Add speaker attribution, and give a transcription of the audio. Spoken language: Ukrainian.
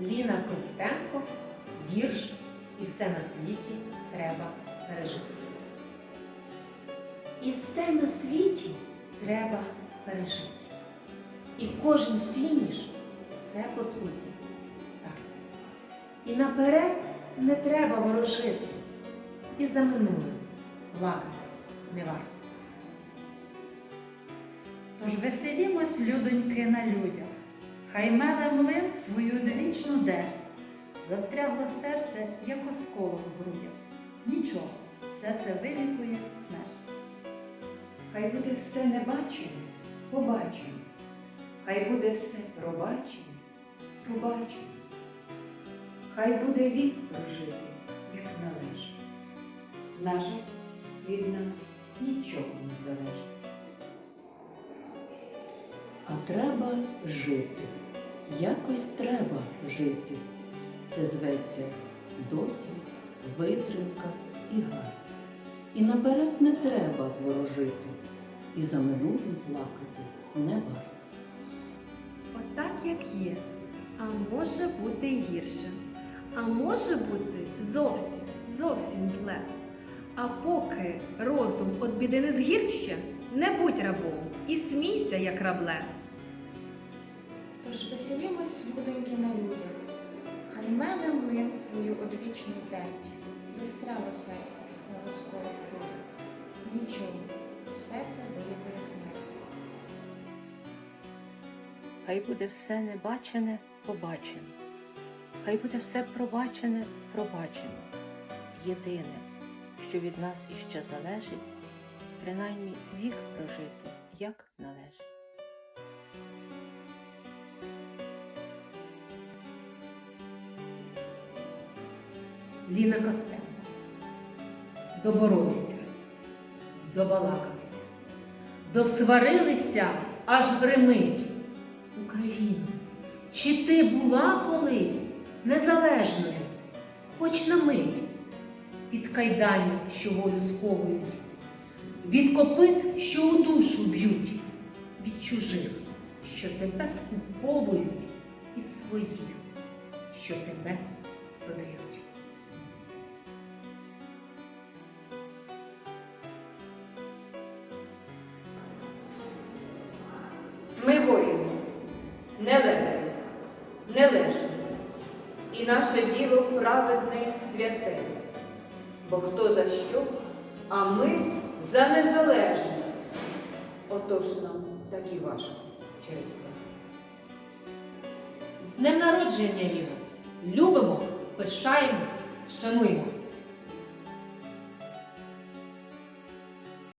Speaker 1: Ліна Костенко, вірш і все на світі треба пережити. І все на світі треба пережити. І кожен фініш це по суті старт. І наперед не треба ворожити. І за минулим плакати не варто.
Speaker 2: Тож веселімось, людоньки, на людях, хай меле млин свою довічну дерть. Застрягло серце, як осколок в грудях. Нічого, все це вилікує смерть.
Speaker 3: Хай буде все небачене, побачене. Хай буде все пробачене, пробачене. Хай буде вік прожити, як належить. На від нас нічого не залежить.
Speaker 4: А треба жити. Якось треба жити. Це зветься досвід, витримка і гар. І наперед не треба ворожити, і за минулим плакати не варто.
Speaker 5: Отак, як є, а може бути гірше. А може бути зовсім, зовсім зле. А поки розум від біди не згірще, не будь рабом і смійся, як рабле.
Speaker 6: Тож веселімось, людоньки, на людях, хай меле млин свою одвічну дерть, застряло серце на розколах грудях. Нічого, все це вилікує смерть.
Speaker 7: Хай буде все небачене побачене, хай буде все пробачене пробачене. Єдине, що від нас іще залежить, принаймні вік прожити, як належить.
Speaker 1: Ліна Костенко. Доборолися, добалакалися, досварилися, аж гримить. Україно, чи ти була колись незалежною, хоч на мить від кайданів, що волю сковують, від копит, що у душу б'ють, від чужих, що тебе скуповують, і своїх, що тебе
Speaker 8: Ми воїни, не леві, не лежні, і наше діло праведне святе. Бо хто за що, а ми за незалежність. Отож нам так і важко через те.
Speaker 1: З днем народження, Ліно! Любимо, пишаємось, шануємо!